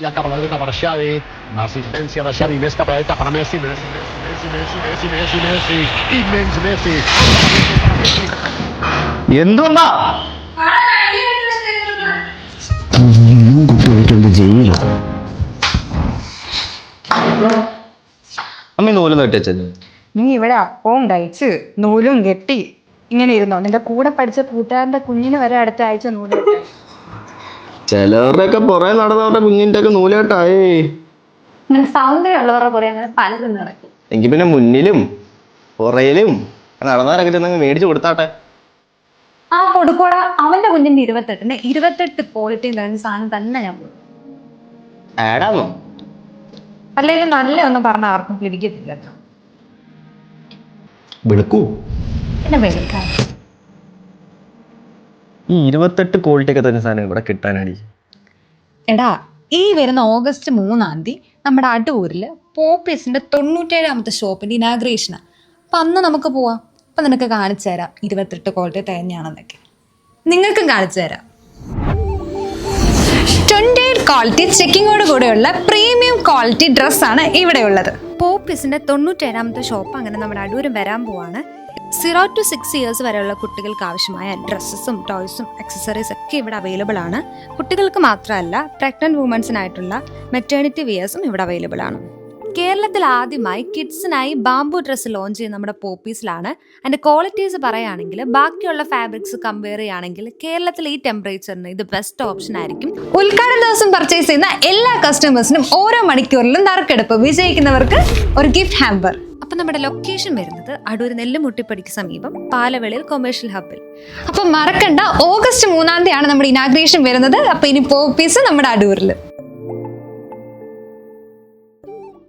i a dreta per Xavi, assistència de Xavi, més cap a dreta per Messi, Messi, Messi, Messi, Messi, Messi, Messi, immens Messi. എന്തുകൊണ്ടാ അമ്മ നൂൽ നെട്ടിച്ചത് നീ ഇവിടെ അപ്പവും കഴിച്ച് നൂലും കെട്ടി ഇങ്ങനെ ഇരുന്നോ നിന്റെ കൂടെ പഠിച്ച കൂട്ടുകാരന്റെ കുഞ്ഞിന് വരെ അടുത്ത ആഴ്ച നൂൽ കെട്ടാൻ. ചിലവരുടെയൊക്കെ പുറകെ നടന്നവരുടെ കുഞ്ഞിന്റെ ഒക്കെ നൂലേട്ടായേ അങ്ങനെ സൗന്ദര്യമുള്ളവരുടെ പുറകെ അങ്ങനെ പലതും നടക്കും. എങ്കിൽ പിന്നെ മുന്നിലും പുറയിലും നടന്നവരൊക്കെ മേടിച്ചു കൊടുത്താട്ടെ. ആ കൊടുക്കോടാ. അവന്റെ കുഞ്ഞിന്റെ ഇരുപത്തെട്ടിന് ഇരുപത്തെട്ട് ക്വാളിറ്റി നിറഞ്ഞ സാധനം തന്നെ ഞാൻ കൊടുക്കും. ആടാന്നോ അല്ലെങ്കിലും നല്ല ഒന്നും പറഞ്ഞ ആർക്കും പിടിക്കത്തില്ല വിളിക്കൂ. എന്നെ പിന്നെ വെളുക്കാൻ ഈ ഇരുപത്തെട്ട് ക്വാളിറ്റി ഒക്കെ തന്നെ സാധനം ഇവിടെ കിട്ടാനാണ് എടാ ഈ വരുന്ന ഓഗസ്റ്റ് മൂന്നാം തീയതി നമ്മുടെ അടൂരിൽ പോപ്പീസിന്റെ തൊണ്ണൂറ്റേഴാമത്തെ ഷോപ്പിന്റെ ഇനാഗ്രേഷനാണ് അപ്പം അന്ന് നമുക്ക് പോവാം. അപ്പം നിനക്ക് കാണിച്ചു തരാം ഇരുപത്തെട്ട് ക്വാളിറ്റി തന്നെയാണെന്നൊക്കെ നിങ്ങൾക്കും കാണിച്ചു തരാം. ട്വന്റി ക്വാളിറ്റി ചെക്കിങ്ങോട് കൂടെയുള്ള പ്രീമിയം ക്വാളിറ്റി ഡ്രസ്സാണ് ഇവിടെ ഉള്ളത് പോപ്പീസിന്റെ തൊണ്ണൂറ്റേഴാമത്തെ ഷോപ്പ് അങ്ങനെ നമ്മുടെ അടൂരും വരാൻ പോവാണ്. സീറോ ടു സിക്സ് ഇയേഴ്സ് വരെയുള്ള കുട്ടികൾക്ക് ആവശ്യമായ ഡ്രസ്സസും ടോയ്സും അക്സസറീസ് ഒക്കെ ഇവിടെ അവൈലബിൾ ആണ്. കുട്ടികൾക്ക് മാത്രമല്ല പ്രഗ്നന്റ് വുമൻസിനായിട്ടുള്ള മെറ്റേണിറ്റി വിയേഴ്സും ഇവിടെ അവൈലബിൾ ആണ്. കേരളത്തിൽ ആദ്യമായി കിഡ്സിനായി ബാംബു ഡ്രസ്സ് ലോഞ്ച് ചെയ്യുന്ന നമ്മുടെ പോപ്പീസിലാണ് അതിന്റെ ക്വാളിറ്റീസ് പറയുകയാണെങ്കിൽ ബാക്കിയുള്ള ഫാബ്രിക്സ് കമ്പയർ ചെയ്യുകയാണെങ്കിൽ കേരളത്തിൽ ഈ ടെമ്പറേച്ചറിന് ഇത് ബെസ്റ്റ് ഓപ്ഷൻ ആയിരിക്കും. ഉദ്ഘാടന ദിവസം പർച്ചേസ് ചെയ്യുന്ന എല്ലാ കസ്റ്റമേഴ്സിനും ഓരോ മണിക്കൂറിലും നറുക്കെടുപ്പ് വിജയിക്കുന്നവർക്ക് ഒരു ഗിഫ്റ്റ് ഹാമ്പർ അപ്പൊ നമ്മുടെ ലൊക്കേഷൻ വരുന്നത് അടൂർ നെല്ലുമുട്ടിപ്പടിക്ക് സമീപം പാലവെളിയിൽ കൊമേഴ്ഷ്യൽ ഹബിൽ അപ്പൊ മറക്കണ്ട ഓഗസ്റ്റ് മൂന്നാം തീയതിയാണ് നമ്മുടെ ഇനാഗ്രേഷൻ വരുന്നത്. അപ്പൊ ഇനി പോപ്പീസ് നമ്മുടെ അടൂരിൽ